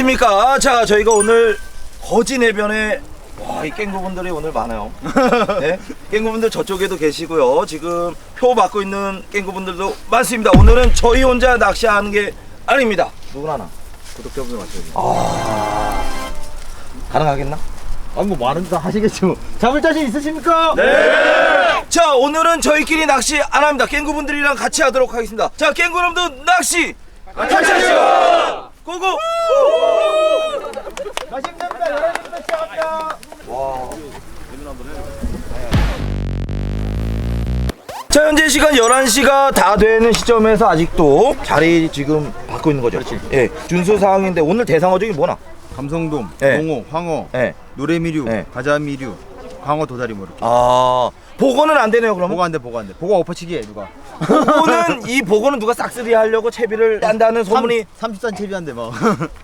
깽 안하십니까? 자, 저희가 오늘 거진 해변에 와, 이 깽구분들이 오늘 많아요. 네, 깽구분들 저쪽에도 계시고요. 지금 표 받고 있는 깽구분들도 많습니다. 오늘은 저희 혼자 낚시하는 게 아닙니다. 누구나 나 구독자분들 맞춰요. 아, 가능하겠나? 아니 뭐 많은 다 하시겠지 뭐. 잡을 자신 있으십니까? 네. 자, 오늘은 저희끼리 낚시 안 합니다. 깽구분들이랑 같이 하도록 하겠습니다. 자, 깽구놈도 낚시 같이 하시죠. 고고. 맛있습니다. 여러분들 시작합니다. 자 현재 시간 11시가 다 되는 시점에서 아직도 자리 지금 받고 있는 거죠 예 준수 사항인데 오늘 대상어 중에 뭐나 감성돔, 네. 동호, 황어, 예. 노래미류, 네. 가자미류, 광어 도다리 뭐 이렇게. 아 보고는 안 되네요 그러면 보고 안 돼, 보고 안 돼. 보고 엎어치기 해 누가. 보고는 이 보고는 누가 싹쓸이 하려고 채비를 딴다는 소문이 30단 채비한데 막.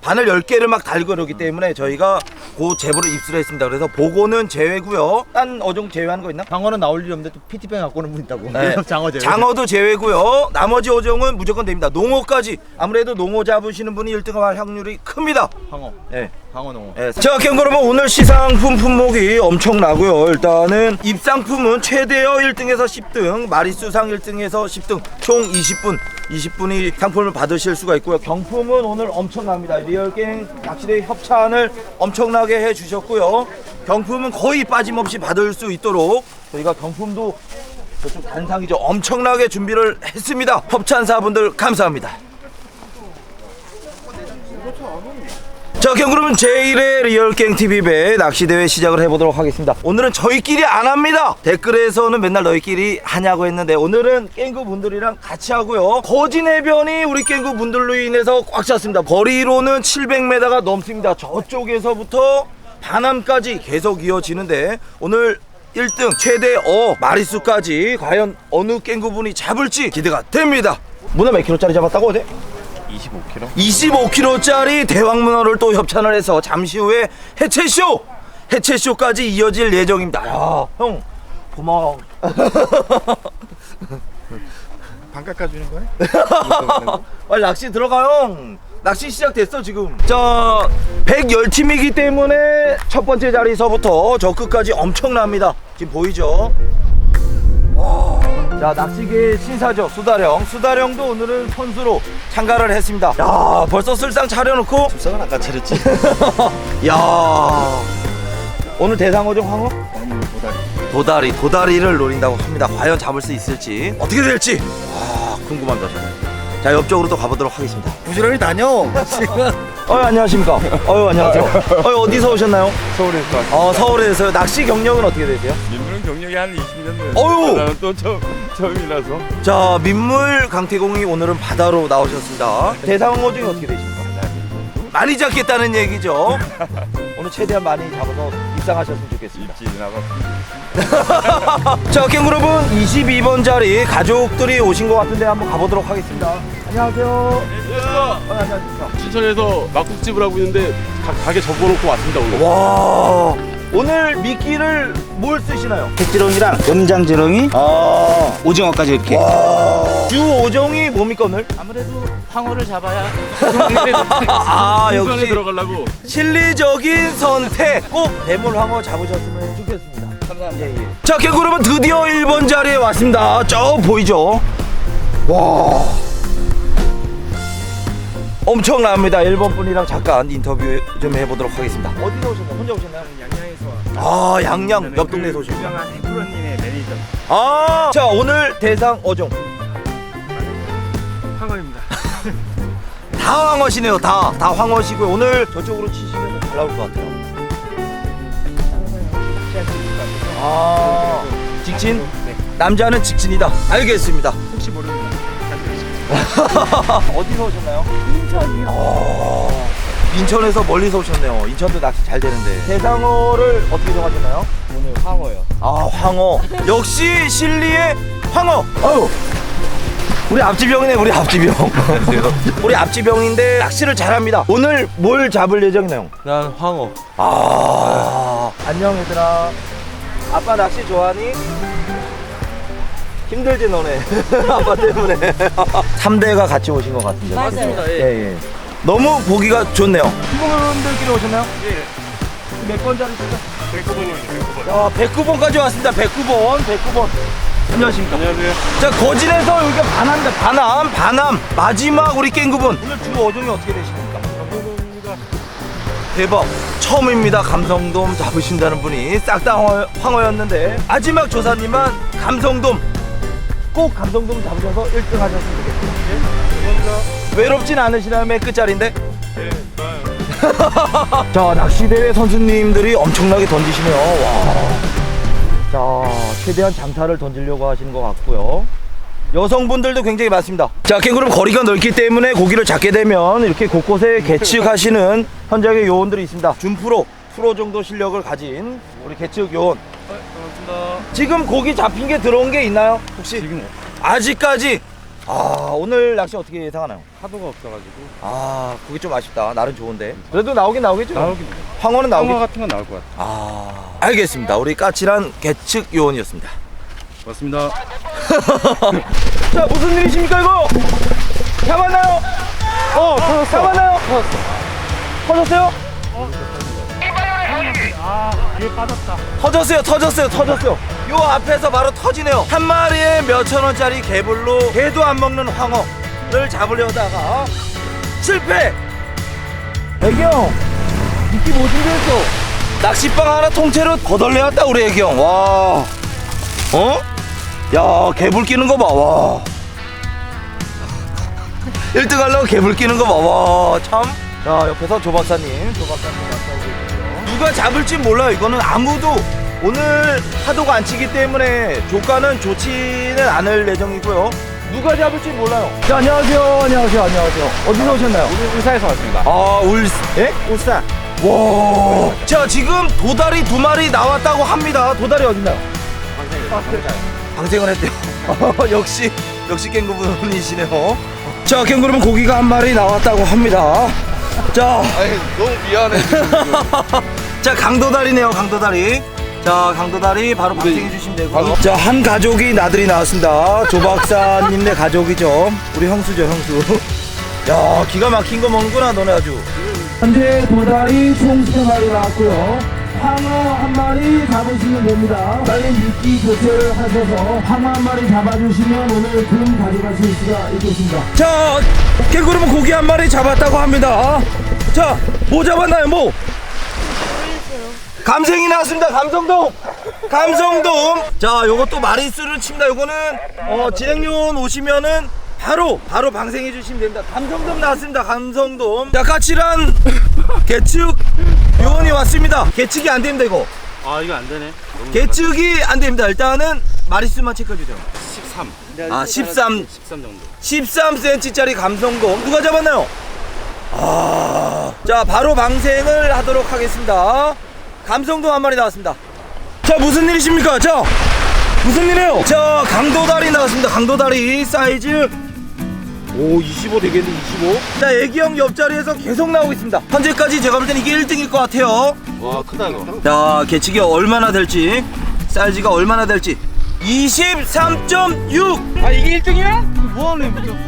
바늘 10개를 막 달고 그러기 때문에 저희가 그 제보를 입수를 했습니다 그래서 보고는 제외고요 딴 어종 제외하는 거 있나? 광어는 나올 일이 없는데 또 PT병 갖고 오는 분 있다고. 네. 장어 제외. 장어도 제외고요. 나머지 어종은 무조건 됩니다. 농어까지 아무래도 농어 잡으시는 분이 1등할 확률이 큽니다. 광어. 예. 광어 농어. 예. 자, 캥거루분 오늘 시상품 품목이 엄청나고요. 일단은 입상품은 최대어 1등에서 10등, 마리수상 1등에서 10등, 총 20분, 20분이 상품을 받으실 수가 있고요. 경품은 오늘 엄청납니다. 리얼갱 낚시대 협찬을 엄청나게 해주셨고요. 경품은 거의 빠짐없이 받을 수 있도록 저희가 경품도 저쪽 단상이죠. 엄청나게 준비를 했습니다. 협찬사분들 감사합니다. 자, 그럼 그러면 제1회 리얼갱 TV배 낚시대회 시작을 해보도록 하겠습니다. 오늘은 저희끼리 안 합니다. 댓글에서는 맨날 너희끼리 하냐고 했는데 오늘은 깽구 분들이랑 같이 하고요. 거진 해변이 우리 깽구 분들로 인해서 꽉 찼습니다. 거리로는 700m가 넘습니다. 저쪽에서부터 반함까지 계속 이어지는데 오늘 1등 최대 어 마리수까지 과연 어느 깽구분이 잡을지 기대가 됩니다. 문어 몇 킬로짜리 잡았다고 어제? 25kg. 25kg짜리 대왕문어를 또 협찬을 해서 잠시 후에 해체쇼! 해체쇼까지 이어질 예정입니다. 야, 형, 고마워. 반 깎아주는 거네? 빨리 낚시 들어가, 형. 낚시 시작됐어, 지금. 자, 110팀이기 때문에 첫 번째 자리서부터 저 끝까지 엄청납니다. 지금 보이죠? 와, 자, 낚시계 신사죠, 수다령. 수다령도 오늘은 선수로 참가를 했습니다. 야, 벌써 술상 차려놓고 불쌍은 아까 차렸지. 야 오늘 대상어종 황어? 도다리. 도다리 도다리를 노린다고 합니다 과연 잡을 수 있을지 어떻게 될지 아 궁금합니다 저는 자 옆쪽으로 또 가보도록 하겠습니다 부지런히 다녀. 어 안녕하십니까 어 안녕하세요 어 어디서 오셨나요? 서울에서. 어 서울에서요 낚시 경력은 어떻게 되세요? 민물은 경력이 한 20년 됐는데 어휴! 나는 또 처음, 처음이라서 자 민물 강태공이 오늘은 바다로 나오셨습니다 대상어 중에 어떻게 되십니까? 많이 잡겠다는 얘기죠 오늘 최대한 많이 잡아서 입상하셨으면 좋겠습니다 입지 지나갔습니다. 자, 캥거루분 22번 자리 가족들이 오신 것 같은데 한번 가보도록 하겠습니다. 안녕하세요. 어, 안녕하십니까. 춘천에서 막국집을 하고 있는데 가, 가게 접어놓고 왔습니다 오늘. 와, 오늘 미끼를 뭘 쓰시나요? 백지렁이랑 염장지렁이, 아, 오징어까지 이렇게. 와. 주 오정이 뭡니까 오늘? 아무래도 황어를 잡아야 아, 역시 들어가려고. 실리적인 선택. 꼭 대물황어 잡으셨으면 좋겠습니다. 감사합니다. 예, 예. 자, 캥거루분 드디어 1번 자리에 왔습니다. 저 보이죠? 와. 엄청납니다. 1번 분이랑 잠깐 인터뷰 좀 해보도록 하겠습니다. 어디서 오셨나요? 혼자 오셨나요? 양양에서 아, 양양 옆 동네에서 오셨나요? 유명한 해프로님의 매니저 아, 자 오늘 대상 어종 황어입니다. 다 황어시네요. 다, 다 황어시고요. 오늘 저쪽으로 치시면 잘 나올 것 같아요. 아, 직진? 남자는 직진이다. 알겠습니다. 어디서 오셨나요? 인천이요. 인천에서 멀리서 오셨네요. 인천도 낚시 잘 되는데. 대상어를 어떻게 정하셨나요? 오늘 황어요. 아, 황어. 역시 실리의 황어. 아유. 우리 앞지병이네, 우리 앞지병. 우리 앞지병인데 낚시를 잘합니다. 오늘 뭘 잡을 예정이나요? 난 황어. 아. 안녕 얘들아. 아빠 낚시 좋아하니? 힘들지 너네 아빠 때문에 3대가 같이 오신 것 같은데 맞습니다. 예. 예, 예. 너무 보기가 좋네요 팀원들끼리 오셨나요? 예. 몇 번짜리시죠? 109번이요 109번 야 109번까지 왔습니다 109번 109번 안녕하십니까 안녕하세요. 자 거진에서 여기가 반함입니다 반함 반함 마지막 우리 깽구분 오늘 주 어종이 어떻게 되십니까? 대박 처음입니다 감성돔 잡으신다는 분이 싹 다 황어였는데 마지막 조사님만 감성돔 꼭 감성돔 잡으셔서 1등 하셨으면 좋겠어요 외롭진 않으시다면 끝자리인데? 자 낚시대회 선수님들이 엄청나게 던지시네요. 와. 자 최대한 장타를 던지려고 하시는 것 같고요. 여성분들도 굉장히 많습니다. 자 캥거루 거리가 넓기 때문에 고기를 잡게 되면 이렇게 곳곳에 계측하시는 현장의 요원들이 있습니다. 준프로 프로 정도 실력을 가진 우리 계측 요원 지금 고기 잡힌 게 들어온 게 있나요 혹시? 지금 아직까지? 아 오늘 낚시 어떻게 예상하나요? 파도가 없어가지고. 아 그게 좀 아쉽다. 날은 좋은데. 그래도 나오긴 나오겠죠? 나오긴 황어는 나오겠죠 상어 같은 건 나올 것 같아요. 아 알겠습니다. 우리 까칠한 계측 요원이었습니다. 맞습니다. 자 무슨 일이십니까 이거? 잡았나요? 어 터졌어 잡았나요? 터졌어 터졌어요? 뒤에 빠졌다. 터졌어요 터졌어요 터졌어요. 요 앞에서 바로 터지네요. 한 마리에 몇천 원짜리 개불로 개도 안 먹는 황어를 잡으려다가 실패! 애경 미끼 못 준비했어? 낚싯방 하나 통째로 거덜내왔다 우리 애경 와. 어? 야 개불 끼는 거 봐 와. 1등 하려고 개불 끼는 거 봐 와 참 자 옆에서 조 박사님 조 박사님 누가 잡을지 몰라요 이거는 아무도 오늘 파도가 안 치기 때문에 조가는 좋지는 않을 예정이고요 누가 잡을지 몰라요 자 안녕하세요 안녕하세요 안녕하세요 어디서 오셨나요? 우리 의사에서 왔습니다. 아 울.. 예? 울산. 와. 자 지금 도다리 두 마리 나왔다고 합니다. 도다리 어딨나요? 방생을 했대요. 역시 역시 깽구분이시네요. 자 깽구르면 고기가 한 마리 나왔다고 합니다. 자. 너무 미안해. 자 강도다리네요 강도다리. 자 강도다리 바로 방생해 주시면 되고요. 자 한 가족이 나들이 나왔습니다. 조 박사님네 가족이죠. 우리 형수죠 형수. 야 기가 막힌 거 먹는구나 너네 아주. 현재 도다리 총 3마리 나왔고요. 황어 한 마리 잡으시면 됩니다. 빨리 미끼 교체를 하셔서 황어 한 마리 잡아주시면 오늘 금 가져가실 수가 있겠습니다. 자, 개구름은 고기 한 마리 잡았다고 합니다. 자, 뭐 잡았나요, 뭐? 감생이 나왔습니다. 감성돔. 감성돔. 자, 요것도 마리수를 칩니다. 요거는 어, 진행요원 오시면은 바로 바로 방생해 주시면 됩니다. 감성돔 나왔습니다. 감성돔. 자, 까칠한 개측 요원이 왔습니다. 개측이 안 됩니다, 이거. 아 이거 안 되네. 개측이 안 됩니다. 일단은 마리수만 체크해 주세요. 13. 아, 13 13 정도. 13cm짜리 감성돔 누가 잡았나요? 아, 자 바로 방생을 하도록 하겠습니다. 감성돔 한 마리 나왔습니다. 자 무슨 일이십니까? 자 무슨 일이에요? 자 강도다리 나왔습니다. 강도다리 사이즈 오 25 되겠네 25. 자 애기형 옆자리에서 계속 나오고 있습니다. 현재까지 제가 볼 때는 이게 1등일 것 같아요. 와 크다 이거. 자 개치기 얼마나 될지 사이즈가 얼마나 될지 23.6 아 이게 1등이야? 뭐하네 무조건.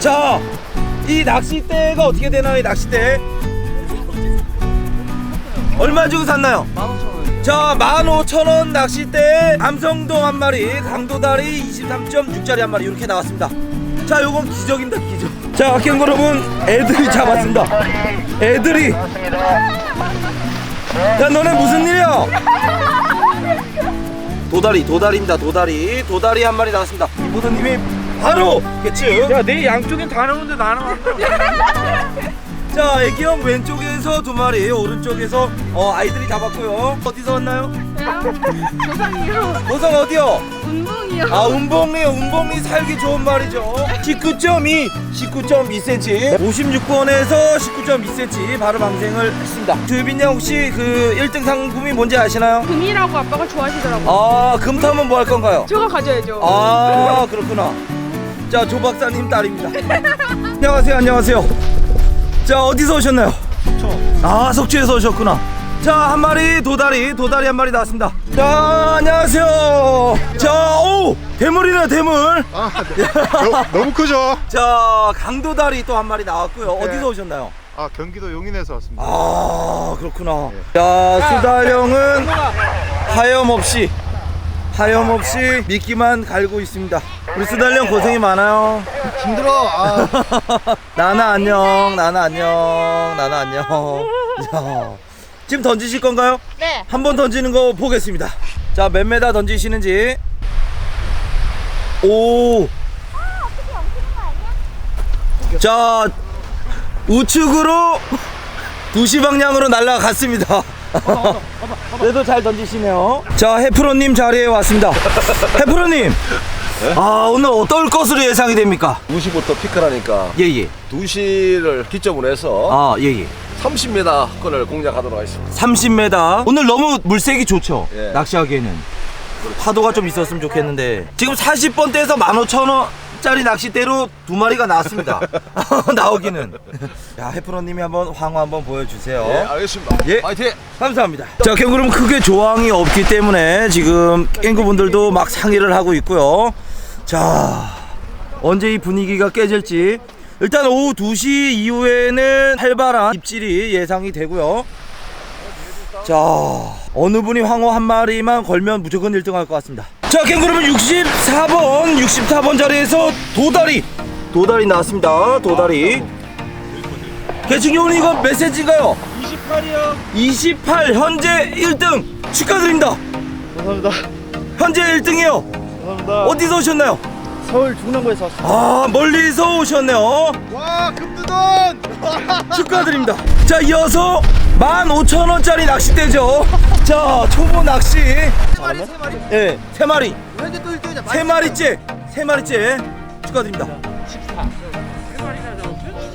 자, 이 낚싯대가 어떻게 되나요? 이 낚싯대? 얼마 주고 샀나요? 15,000원. 자, 15,000원 낚싯대 감성돔 한 마리, 강도다리 23.6짜리 한 마리 이렇게 나왔습니다. 자, 요건 기적입니다, 기적. 자, 학경 여러분, 애들이 잡았습니다. 애들이. 야, 너네 무슨 일이야? 도다리, 도다리입니다, 도다리. 도다리 한 마리 나왔습니다. 이보드님이 바로 개츠. 야 내 양쪽엔 다 나오는데 나는 안 나와. 자, 애기형 왼쪽에서 두 마리, 오른쪽에서 어, 아이들이 잡았고요. 어디서 왔나요? 조상이요. 고성 어디요? 운동이요. 아, 운봉리요. 운봉리 살기 좋은 말이죠. 19.2, 19.2cm, 56번에서 19.2cm 바로 방생을 했습니다. 조유빈 양 혹시 그 1등 상품이 뭔지 아시나요? 금이라고 아빠가 좋아하시더라고. 요 아, 금 타면 뭐 할 건가요? 저거 가져야죠. 아, 그렇구나. 자, 조 박사님 딸입니다. 안녕하세요, 안녕하세요. 자, 어디서 오셨나요? 아, 속초에서 오셨구나. 자, 한 마리 도다리, 도다리 한 마리 나왔습니다. 자, 안녕하세요. 자, 오! 대물이네요, 대물. 아, 네. 너, 너무 크죠? 자, 강도다리 또 한 마리 나왔고요. 어디서 오셨나요? 아, 경기도 용인에서 왔습니다. 아, 그렇구나. 자, 수달 형은 하염없이, 하염없이 미끼만 갈고 있습니다. 우리 수달형 고생이 많아요. 힘들어. 아, 나나 안녕, 나나 안녕, 나나 안녕. 자, 지금 던지실 건가요? 네. 한 번 던지는 거 보겠습니다. 자, 몇 메다 던지시는지. 오. 자, 우측으로 2시 방향으로 날아갔습니다. 그래도 잘 던지시네요. 자, 해프로님 자리에 왔습니다. 해프로님. 아, 오늘 어떨 것으로 예상이 됩니까? 2시부터 피크라니까 예, 예. 2시를 기점으로 해서 아, 예, 예. 30m 건을 공략하도록 하겠습니다. 30m. 오늘 너무 물색이 좋죠? 예. 낚시하기에는. 파도가 좀 있었으면 좋겠는데. 지금 40번대에서 15,000원 짜리 낚싯대로 두 마리가 나왔습니다. 나오기는. 야, 해프로님이 한번 황호 한번 보여주세요. 예, 알겠습니다. 예. 파이팅! 감사합니다. 자, 캥거루는 크게 조항이 없기 때문에 지금 깽구분들도 막 상의를 하고 있고요. 자, 언제 이 분위기가 깨질지. 일단 오후 2시 이후에는 활발한 입질이 예상이 되고요. 자, 어느 분이 황호 한 마리만 걸면 무조건 1등 할 것 같습니다. 자, 캥거루는 64번, 64번 자리에서 도다리. 도다리 나왔습니다. 도다리. 개충경은 이거 몇 센치인가요? 28이요. 28 현재 1등 축하드립니다. 감사합니다. 현재 1등이요. 감사합니다. 어디서 오셨나요? 서울 중랑구에서 왔습니다. 아 멀리서 오셨네요. 와, 금두돈! 축하드립니다. 자 이어서 15,000원짜리 낚싯대죠. 자 초보 낚시. 세 마리 세 마리? 네, 세 마리. 현재 또 1등이자 세 마리째. 세 마리째 축하드립니다.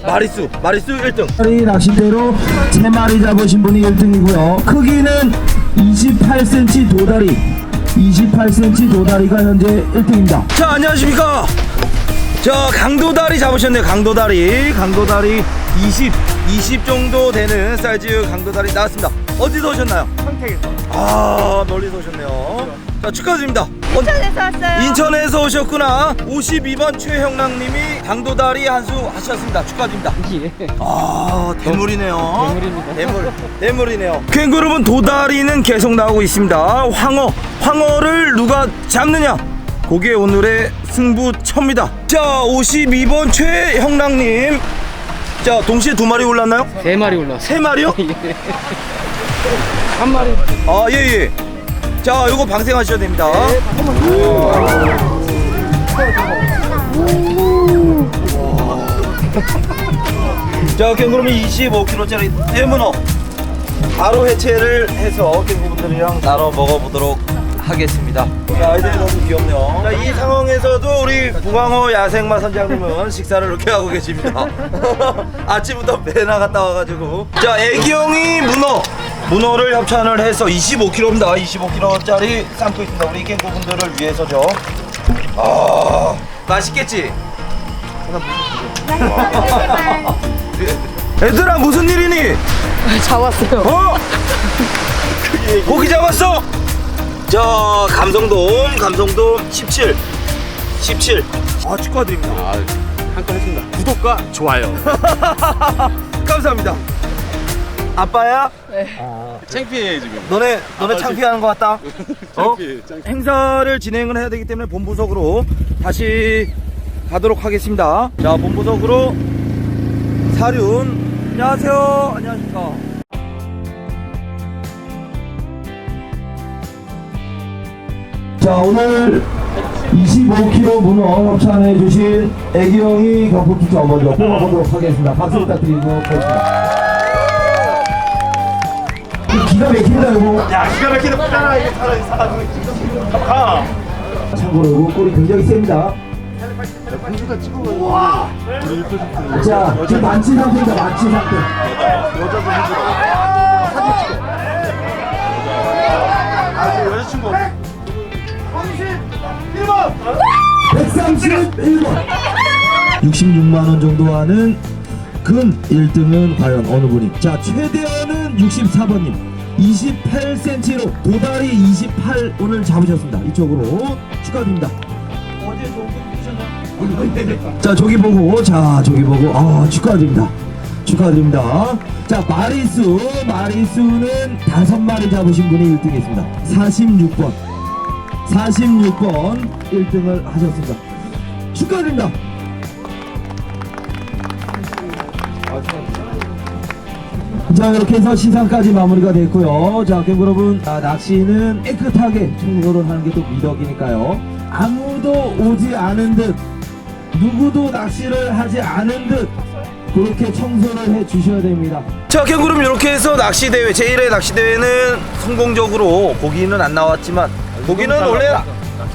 마리수 마리수 1등. 마리 낚싯대로 세 마리 잡으신 분이 1등이고요. 크기는 28cm 도다리, 28cm 도다리가 현재 1등입니다. 자 안녕하십니까. 저 강도다리 잡으셨네요 강도다리. 강도다리 20 20 정도 되는 사이즈 강도다리 나왔습니다. 어디서 오셨나요? 평택에서. 아 멀리서 오셨네요. 자 축하드립니다. 인천에서 왔어요. 인천에서 오셨구나. 52번 최형랑님이 강도다리 한 수 하셨습니다. 축하드립니다. 아 대물이네요. 대물입니다. 대물 대물이네요. 캥거루분 도다리는 계속 나오고 있습니다. 황어 황어를 누가 잡느냐 그게 오늘의 승부처입니다 자 52번 최형랑님 자 동시에 두 마리 올랐나요? 세 마리 올라왔어. 세 마리요? 한 마리. 아, 예, 예. 자, 요거 방생하셔야 됩니다. 자, 캥거루미 25kg짜리 대문어 바로 해체를 해서 캥거루분들이랑 나눠 먹어보도록 하겠습니다. 자, 아이들이 너무 귀엽네요. 자, 이 상황에서도 우리 부광호 야생마 선장님은 식사를 이렇게 하고 계십니다. 아침부터 배 나갔다 와가지고. 자, 애기용이 문어. 문어를 협찬을 해서 25kg입니다. 25kg짜리 삶고 있습니다. 우리 깽구분들을 위해서죠. 아, 맛있겠지? 얘들아, 무슨 일이니? 잡았어요. 어? 고기 잡았어? 저 감성돔 감성돔 17 17 아 축하드립니다 아, 한건 했습니다. 구독과 좋아요. 감사합니다 아빠야? 창피해 지금. 너네 너네. 창피하는 것 같다 어? 창피해. 창피해. 행사를 진행을 해야 되기 때문에 본부석으로 다시 가도록 하겠습니다 자 본부석으로 사륜 안녕하세요 안녕하십니까 자, 오늘 25kg 문어 협찬해 주신 애기형이 경품 추첨 먼저 뽑아보도록 하겠습니다. 박수 부탁드리고 보겠습니다. 기가 막힙니다, 이거. 야, 기가 막히는 거잖아. 이게 사람이 사람이. 아. 참고로 이거 꼬리 굉장히 셉니다. 자, 지금 만취 상태입니다. 만취 상태. 131번 66만원 정도 하는 금 1등은 과연 어느 분이 자 최대어는 64번님 28cm로 도다리 28 오늘 잡으셨습니다. 이쪽으로 축하드립니다. 어제 좋은? 자 저기 보고 자 저기 보고 아 축하드립니다. 축하드립니다. 자 마리수 마리수는 다섯 마리 잡으신 분이 1등 했습니다. 46번 46번 1등을 하셨습니다. 축하드립니다. 자 이렇게 해서 시상까지 마무리가 됐고요. 자 여러분 아, 낚시는 깨끗하게 청소를 하는 게 또 미덕이니까요. 아무도 오지 않은 듯 누구도 낚시를 하지 않은 듯 그렇게 청소를 해 주셔야 됩니다. 자, 캥그룹 이렇게 해서 낚시 대회 제1회 낚시 대회는 성공적으로 고기는 안 나왔지만 고기는 원래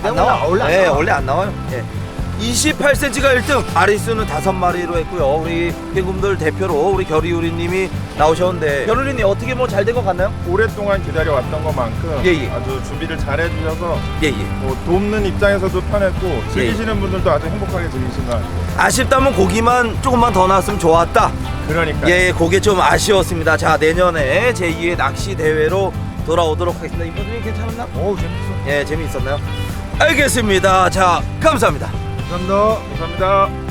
안 나와. 원래 네, 원래 안 나와요. 예. 28cm가 1등, 아리수는 5마리로 했고요. 우리 캥그룹들 대표로 우리 결이우리님이 나오셨는데 결이우리님 어떻게 뭐 잘 된 것 같나요? 오랫동안 기다려왔던 것만큼 예, 예. 아주 준비를 잘 해주셔서 예, 예. 뭐 돕는 입장에서도 편했고 즐기시는 분들도 아주 행복하게 즐기신 것 같아요. 아쉽다면 고기만 조금만 더 나왔으면 좋았다. 그러니까 예, 그게 좀 아쉬웠습니다. 자, 내년에 제2의 낚시 대회로 돌아오도록 하겠습니다. 이분들이 괜찮았나? 오, 재밌어. 예, 재미있었나요? 알겠습니다. 자, 감사합니다. 감사합니다. 감사합니다.